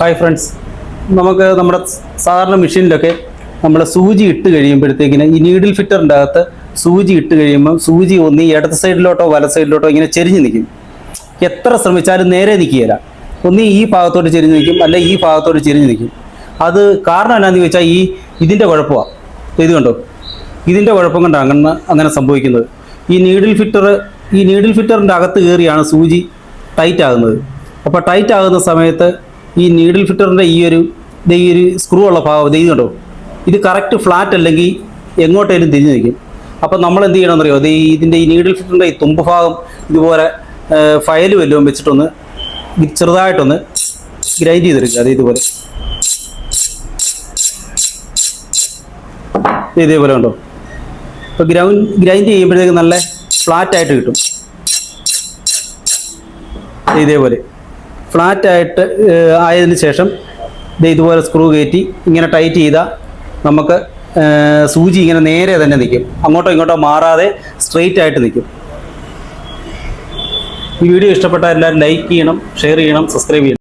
Hi friends നമുക്ക് നമ്മുടെ സാധാരണ മെഷീനിലൊക്കെ നമ്മൾ സൂചി ഇട്ട് കഴിയുമ്പോഴത്തേക്കിന് ഈ നീഡിൽ ഫിറ്ററിന്റെ അകത്ത് സൂചി ഇട്ട് കഴിയുമ്പോൾ സൂചി ഒന്നി ഇടത് സൈഡിലോട്ടോ വല സൈഡിലോട്ടോ ഇങ്ങനെ ചെരിഞ്ഞ് നിൽക്കും. എത്ര ശ്രമിച്ചാലും നേരെ നിൽക്കുകയില്ല ഒന്നി ഈ ഭാഗത്തോട്ട് ചെരിഞ്ഞ് നിൽക്കും അല്ലെ ഈ ഭാഗത്തോട്ട് ചെരിഞ്ഞ് നിൽക്കും. അത് കാരണം എന്നാന്ന് ചോദിച്ചാൽ ഈ ഇതിന്റെ കുഴപ്പമാണ് ഇത് കണ്ടോ? ഇതിന്റെ കുഴപ്പം കൊണ്ടാണ് അങ്ങനെ അങ്ങനെ സംഭവിക്കുന്നത്. ഈ നീഡിൽ ഫിറ്റർ ഈ നീഡിൽ ഫിറ്ററിന്റെ അകത്ത് കയറിയാണ് സൂചി ടൈറ്റ് ആകുന്നത്. അപ്പോൾ ടൈറ്റ് ആകുന്ന സമയത്ത് ഈ നീഡിൽ ഫിറ്ററിന്റെ ഈ ഒരു ഈ ഒരു സ്ക്രൂ ഉള്ള ഭാഗം ഇത് കണ്ടോ ഇത് കറക്റ്റ് ഫ്ലാറ്റ് അല്ലെങ്കിൽ എങ്ങോട്ടേലും തിരിഞ്ഞു നിൽക്കും. അപ്പോൾ നമ്മൾ എന്ത് ചെയ്യണമെന്നറിയോ? ദേ ഈ ഇതിന്റെ ഈ നീഡിൽ ഫിറ്ററിന്റെ ഈ തുമ്പ് ഭാഗം ഇതുപോലെ ഫയൽ വല്ലതും വെച്ചിട്ടൊന്ന് ചെറുതായിട്ടൊന്ന് ഗ്രൈൻഡ് ചെയ്തെടുക്കുക. അത് ഇതുപോലെ. ഇത് ഇതേപോലെ ഉണ്ടോ ഇപ്പോൾ ഗ്രൗണ്ട് ഗ്രൈൻഡ് ചെയ്യുമ്പോഴത്തേക്ക് നല്ല ഫ്ലാറ്റ് ആയിട്ട് കിട്ടും. ഇതേപോലെ. ഫ്ലാറ്റ് ആയിട്ട് ആയതിനു ശേഷം ഇതുപോലെ സ്ക്രൂ കയറ്റി ഇങ്ങനെ ടൈറ്റ് ചെയ്താൽ നമുക്ക് സൂചി ഇങ്ങനെ നേരെ തന്നെ നിൽക്കും. അങ്ങോട്ടോ ഇങ്ങോട്ടോ മാറാതെ സ്ട്രെയിറ്റ് ആയിട്ട് നിൽക്കും. ഈ വീഡിയോ ഇഷ്ടപ്പെട്ട എല്ലാവരും ലൈക്ക് ചെയ്യണം ഷെയർ ചെയ്യണം സബ്സ്ക്രൈബ് ചെയ്യണം.